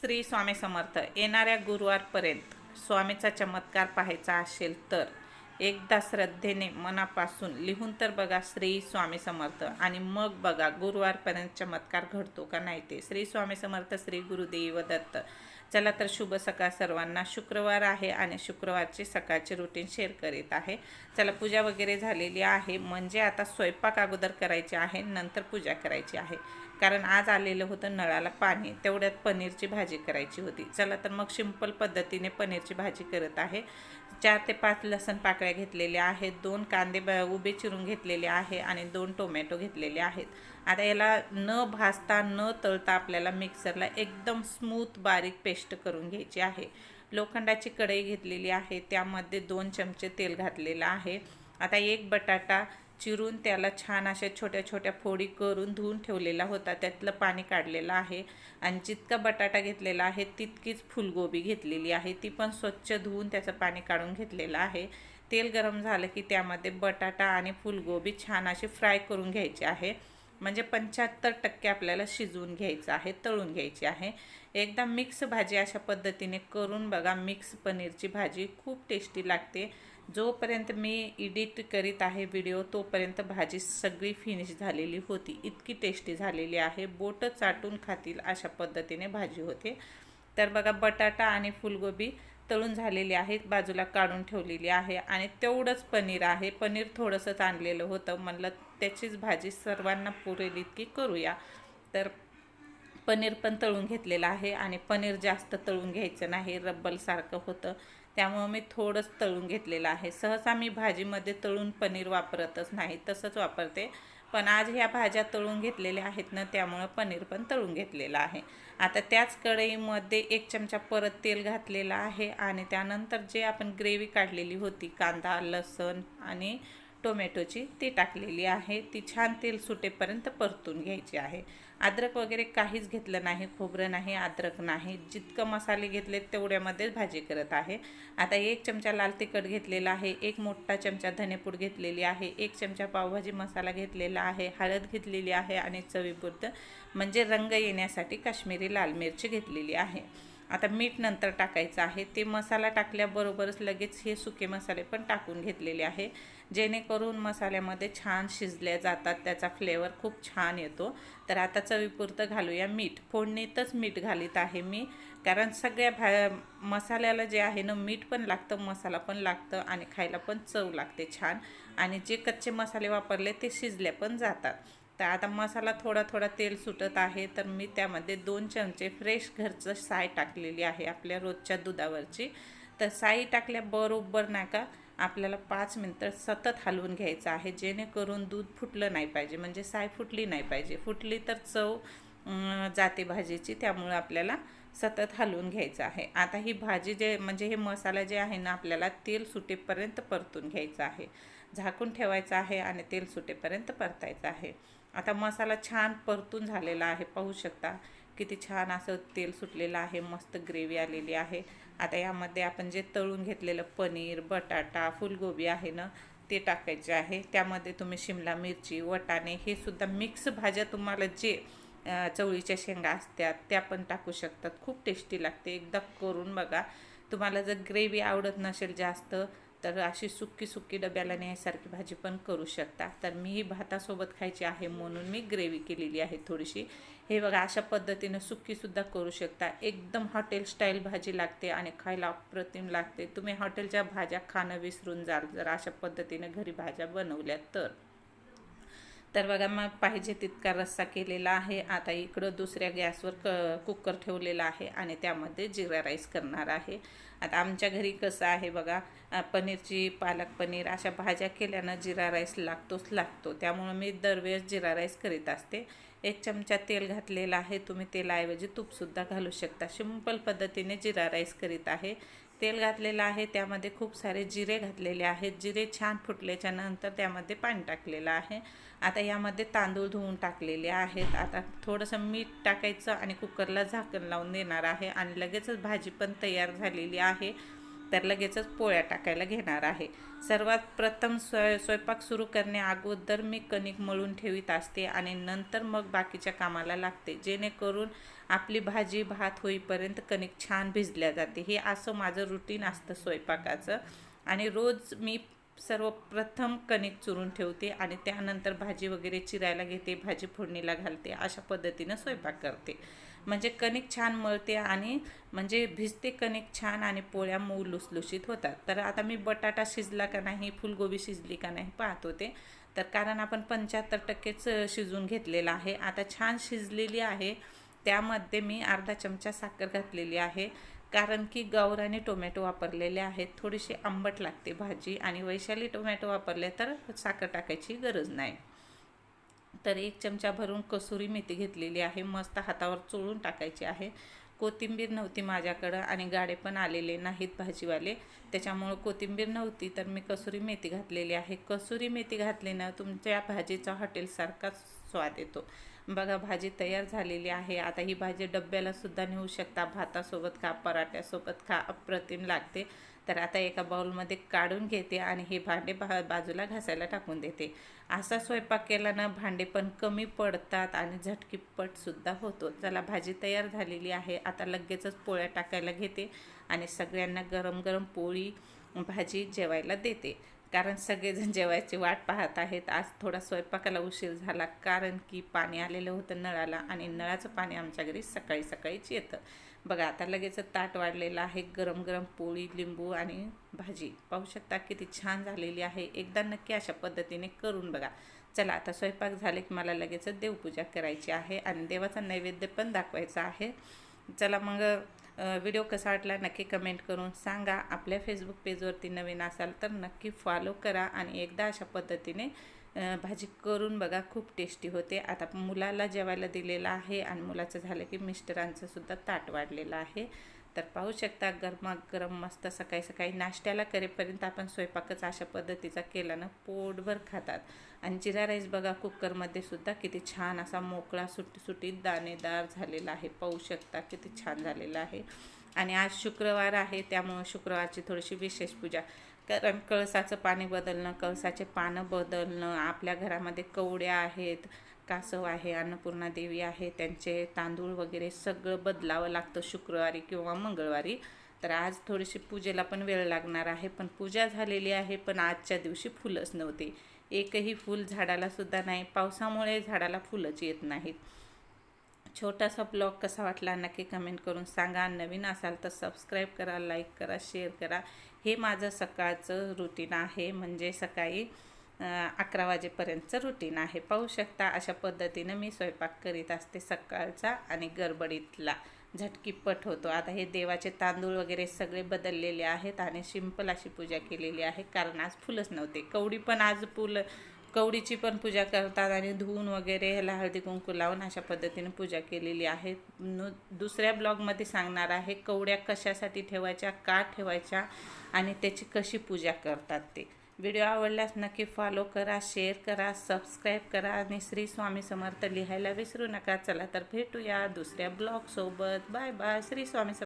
श्री स्वामी समर्थ. येणाऱ्या गुरुवारपर्यंत स्वामीचा चमत्कार पाहायचा असेल तर एकदा श्रद्धेने मनापासून लिहून तर बघा श्री स्वामी समर्थ. आणि मग बघा गुरुवारपर्यंत चमत्कार घडतो का नाही ते. श्री स्वामी समर्थ श्री गुरुदेव दत्त. चला तर शुभ सकाळ सर्वांना. शुक्रवार आहे आणि शुक्रवारची सकाळची रुटीन शेअर करीत आहे. चला पूजा वगैरे झालेली आहे. म्हणजे आता स्वयंपाक अगोदर करायची आहे नंतर पूजा करायची आहे. कारण आज आलेलं होतं नळाला पाणी. तेवढ्यात पनीरची भाजी करायची होती. चला तर मग सिंपल पद्धतीने पनीरची भाजी करत आहे. चार ते पाच लसण पाकळ्या घेतलेल्या आहेत. दोन कांदे ब उभे चिरून घेतलेले आहे आणि दोन टोमॅटो घेतलेले आहेत. आता याला न भाजता न तळता आपल्याला मिक्सरला एकदम स्मूथ बारीक पेस्ट करून घ्यायची आहे. लोखंडाची कढई घेतलेली आहे. त्यामध्ये दोन चमचे तेल घातलेलं आहे. आता एक बटाटा चिरून त्याला छान अशा छोट्या छोट्या फोडी करून धुवून ठेवलेला होता. त्यातलं पाणी काढलेलं आहे आणि जितका बटाटा घेतलेला आहे तितकीच फुलगोबी घेतलेली आहे. ती पण स्वच्छ धुवून त्याचं पाणी काढून घेतलेलं आहे. तेल गरम झालं की त्यामध्ये बटाटा आणि फुलगोबी छान अशी फ्राय करून घ्यायची आहे. म्हणजे पंच्याहत्तर टक्के आपल्याला शिजवून घ्यायचं आहे तळून घ्यायची आहे. एकदा मिक्स भाजी अशा पद्धतीने करून बघा. मिक्स पनीरची भाजी खूप टेस्टी लागते. जोपर्यंत मी एडिट करीत आहे व्हिडिओ तोपर्यंत भाजी सगळी फिनिश झालेली होती. इतकी टेस्टी झालेली आहे. बोटं चाटून खातील अशा पद्धतीने भाजी होते. तर बघा बटाटा आणि फुलगोबी तळून झालेली आहेत बाजूला काढून ठेवलेली आहे आणि तेवढंच पनीर आहे. पनीर थोडंसंच आणलेलं होतं. म्हणलं त्याचीच भाजी सर्वांना पुरेल इतकी करूया. तर पनीर पण तळून घेतलेलं आहे आणि पनीर जास्त तळून घ्यायचं नाही. रब्बलसारखं होतं. त्यामुळं मी थोडंच तळून घेतलेलं आहे. सहसा मी भाजीमध्ये तळून पनीर वापरतच नाही तसंच वापरते. पण आज ह्या भाज्या तळून घेतलेल्या आहेत ना त्यामुळं पनीर पण तळून घेतलेलं आहे. आता त्याच कढईमध्ये एक चमचा परत तेल घातलेलं आहे आणि त्यानंतर जे आपण ग्रेव्ही काढलेली होती कांदा लसण आणि टोमॅटोची ती टाकलेली आहे. ती छान तेल सुटेपर्यंत परतून घ्यायची आहे. अद्रक वगैरे काहीच घेतलं नाही खोबरं नाही अद्रक नाही. जितकं मसाले घेतले तेवढ्यामध्येच भाजी करत आहे. आता एक चमचा लाल तिखट घेतलेला आहे एक मोठा चमचा धनेपूड घेतलेली आहे एक चमचा पावभाजी मसाला घेतलेला आहे हळद घेतलेली आहे आणि चवीपुरतं म्हणजे रंग येण्यासाठी काश्मीरी लाल मिरची घेतलेली आहे. आता मीठ नंतर टाकायचं आहे. ते मसाला टाकल्याबरोबरच लगेच हे सुके मसाले पण टाकून घेतलेले आहे. जेणेकरून मसाल्यामध्ये छान शिजल्या जातात त्याचा फ्लेवर खूप छान येतो. तर आता चवीपुरतं घालूया मीठ. फोडणीतच मीठ घालीत आहे मी. कारण सगळ्या भा मसाल्याला जे आहे ना मीठ पण लागतं मसाला पण लागतं आणि खायला पण चव लागते छान. आणि जे कच्चे मसाले वापरले ते शिजले पण जातात. तर आता मसाला थोडा थोडा तेल सुटत आहे तर मी त्यामध्ये दोन चमचे फ्रेश घरचं साय टाकलेली आहे आपल्या रोजच्या दुधावरची. तर साई टाकल्याबरोबर नाही का आपल्याला पाच मिनटं सतत हलवून घ्यायचं आहे जेणेकरून दूध फुटलं नाही पाहिजे. म्हणजे साय फुटली नाही पाहिजे. फुटली तर चव जाते भाजीची त्यामुळं आपल्याला सतत हलवून घ्यायचं आहे. आता ही भाजी जे म्हणजे हे मसाला जे आहे ना आपल्याला तेल सुटेपर्यंत परतून घ्यायचं आहे. झाकून ठेवायचं आहे आणि तेल सुटेपर्यंत परतायचं आहे. आता मसाला छान परतून झालेला आहे. पाहू शकता किती छान असं तेल सुटलेलं आहे मस्त ग्रेव्ही आलेली आहे. आता यामध्ये आपण जे तळून घेतलेलं पनीर बटाटा फुलगोबी आहे ना ते टाकायचे आहे. त्यामध्ये तुम्ही शिमला मिरची वटाणे हे सुद्धा मिक्स भाज्या तुम्हाला जे चवळीच्या शेंगा असतात त्या पण टाकू शकतात. खूप टेस्टी लागते. एकदा करून बघा. तुम्हाला जर ग्रेव्ही आवडत नसेल जास्त तर अशी सुक्की सुक्की डब्याला न्यायसारखी भाजी पण करू शकता. तर मी ही भातासोबत खायची आहे म्हणून मी ग्रेव्ही केलेली आहे थोडीशी. हे बघा अशा पद्धतीनं सुक्कीसुद्धा करू शकता. एकदम हॉटेल स्टाईल भाजी लागते आणि खायला अप्रतिम लागते. तुम्ही हॉटेलच्या भाज्या खाणं विसरून जाल जर अशा पद्धतीनं घरी भाज्या बनवल्या तर. तर बघा मग पाहिजे तितका रस्सा केलेला आहे. आता इकडं दुसऱ्या गॅसवर क कुकर ठेवलेला आहे आणि त्यामध्ये जिरा राईस करणार आहे. आता आमच्या घरी कसं आहे बघा पनीरची पालक पनीर अशा भाज्या केल्यानं जिरा राईस लागतोच लागतो. त्यामुळं मी दरवेळेस जिरा राईस करीत असते. एक चमचा तेल घातलेला आहे. तुम्ही तेलाऐवजी तूपसुद्धा घालू शकता. सिंपल पद्धतीने जिरा राईस करीत आहे. तेल घातलेलं आहे. त्यामध्ये खूप सारे जिरे घातलेले आहेत. जिरे छान फुटल्याच्या नंतर त्यामध्ये पाणी टाकलेलं आहे. आता यामध्ये तांदूळ धुवून टाकलेले आहेत. आता थोडंसं मीठ टाकायचं आणि कुकरला झाकण लावून देणार आहे. आणि लगेचच भाजी पण तयार झालेली आहे. तर लगेचच पोळ्या टाकायला घेणार आहे. सर्वात प्रथम स्वय स्वयंपाक सुरू करण्याअगोदर मी कणिक मळून ठेवीत असते आणि नंतर मग बाकीच्या कामाला लागते. जेणेकरून आपली भाजी भात होईपर्यंत कणिक छान भिजल्या जाते. हे असं माझं रुटीन असतं स्वयंपाकाचं. आणि रोज मी सर्वप्रथम कणिक चुरून ठेवते आणि त्यानंतर भाजी वगैरे चिरायला घेते भाजी फोडणीला घालते. अशा पद्धतीनं स्वयंपाक करते. म्हणजे कणिक छान मळते आणि म्हणजे भिजते कणिक छान आणि पोळ्या मऊ लुसलुशीत होतात. तर आता मी बटाटा शिजला का नाही फुलगोबी शिजली का नाही पाहत होते. तर कारण आपण पंच्याहत्तर टक्केच शिजून घेतलेलं आहे. आता छान शिजलेली आहे. त्यामध्ये मी अर्धा चमचा साखर घातलेली आहे. कारण की गौराने टोमॅटो वापरलेले आहेत. थोडीशी आंबट लागते भाजी आणि वैशाली टोमॅटो वापरले तर साखर टाकायची गरज नाही. तर एक चमचा भरून कसुरी मेथी घेतलेली आहे. मस्त हातावर चोळून टाकायची आहे. कोथिंबीर नव्हती माझ्याकडं आणि गाडे पण आलेले नाहीत भाजीवाले. त्याच्यामुळं कोथिंबीर नव्हती तर मी कसुरी मेथी घातलेली आहे. कसुरी मेथी घातल्यानं तुमच्या भाजीचा हॉटेलसारखाच स्वाद येतो. बघा भाजी तयार झालेली आहे. आता ही भाजी डब्याला सुद्धा नेऊ शकता. भातासोबत खा पराठ्यासोबत खा अप्रतिम लागते. तर आता एका बाउलमध्ये काढून घेते आणि हे भांडे बा बाजूला घासायला टाकून देते. असा स्वयंपाक केला ना भांडे पण कमी पडतात आणि झटकीपटसुद्धा होतो. चला भाजी तयार झालेली आहे. आता लगेचच पोळ्या टाकायला घेते आणि सगळ्यांना गरम गरम पोळी भाजी जेवायला देते. कारण सगळेजण जेवायची वाट पाहत आहेत. आज थोडा स्वयंपाकाला उशीर झाला कारण की पाणी आलेलं होतं नळाला आणि नळाचं पाणी आमच्या घरी सकाळी सकाळीच येतं. बघा आता लगेच ताट वाढलेलं आहे गरम गरम पोळी लिंबू आणि भाजी. पाहू शकता किती छान झालेली आहे. एकदा नक्की अशा पद्धतीने करून बघा. चला आता स्वयंपाक झाले की मला लगेच देवपूजा करायची आहे आणि देवाचा नैवेद्य पण दाखवायचा आहे. चला मग व्हिडिओ कसा वाटला नक्की कमेंट करून सांगा. आपल्या फेसबुक पेजवरती नवीन असाल तर नक्की फॉलो करा आणि एकदा अशा पद्धतीने भाजी करून बघा खूप टेस्टी होते. आता मुलाला जेवायला दिलेलं आहे आणि मुलाचं झालं की मिस्टरांचंसुद्धा ताट वाढलेलं आहे. तर पाहू शकता गरमागरम मस्त सकाळी सकाळी नाश्त्याला करेपर्यंत आपण स्वयंपाकच अशा पद्धतीचा केला ना पोटभर खातात. आणि जिरा राईस बघा कुकरमध्ये सुद्धा किती छान असा मोकळा सुटी सुटीत दाणेदार झालेला आहे. पाहू शकता किती छान झालेला आहे. आणि आज शुक्रवार आहे त्यामुळं शुक्रवारची थोडीशी विशेष पूजा. कारण कळसाचं पाणी बदलणं कळसाचे पानं बदलणं आपल्या घरामध्ये कवड्या आहेत कासव आहे अन्नपूर्णा देवी आहे त्यांचे तांदूळ वगैरे सगळं बदलावं लागतं शुक्रवारी किंवा मंगळवारी. तर आज थोडीशी पूजेला पण वेळ लागणार आहे पण पूजा झालेली आहे पण आजच्या दिवशी फुलंच नव्हते. एकही फूल झाडालासुद्धा नाही पावसामुळे झाडाला फुलंच येत नाहीत. छोटासा ब्लॉग कसा वाटला नक्की कमेंट करून सांगा. नवीन असाल तर सबस्क्राईब करा लाईक करा शेअर करा. हे माझं सकाळचं रुटीन आहे. म्हणजे सकाळी अकरा वाजेपर्यंतचं रुटीन आहे. पाहू शकता अशा पद्धतीनं मी स्वयंपाक करीत असते सकाळचा आणि गडबडीतला. झटकीपट होतो. आता हे देवाचे तांदूळ वगैरे सगळे बदललेले आहेत आणि सिंपल अशी पूजा केलेली आहे. कारण आज फुलंच नव्हते. कवडी पण आज फुलं कवडीची पण पूजा करतात आणि धुवून वगैरे ह्याला हळदी कुंकू लावून अशा पद्धतीने पूजा केलेली आहे. दुसऱ्या ब्लॉगमध्ये सांगणार आहे कवड्या कशासाठी ठेवायच्या का ठेवायच्या आणि त्याची कशी पूजा करतात ते. व्हिडिओ आवडल्यास नक्की फॉलो करा शेअर करा सबस्क्राईब करा आणि श्री स्वामी समर्थ लिहायला विसरू नका. चला तर भेटूया दुसऱ्या ब्लॉगसोबत बाय बाय श्री स्वामी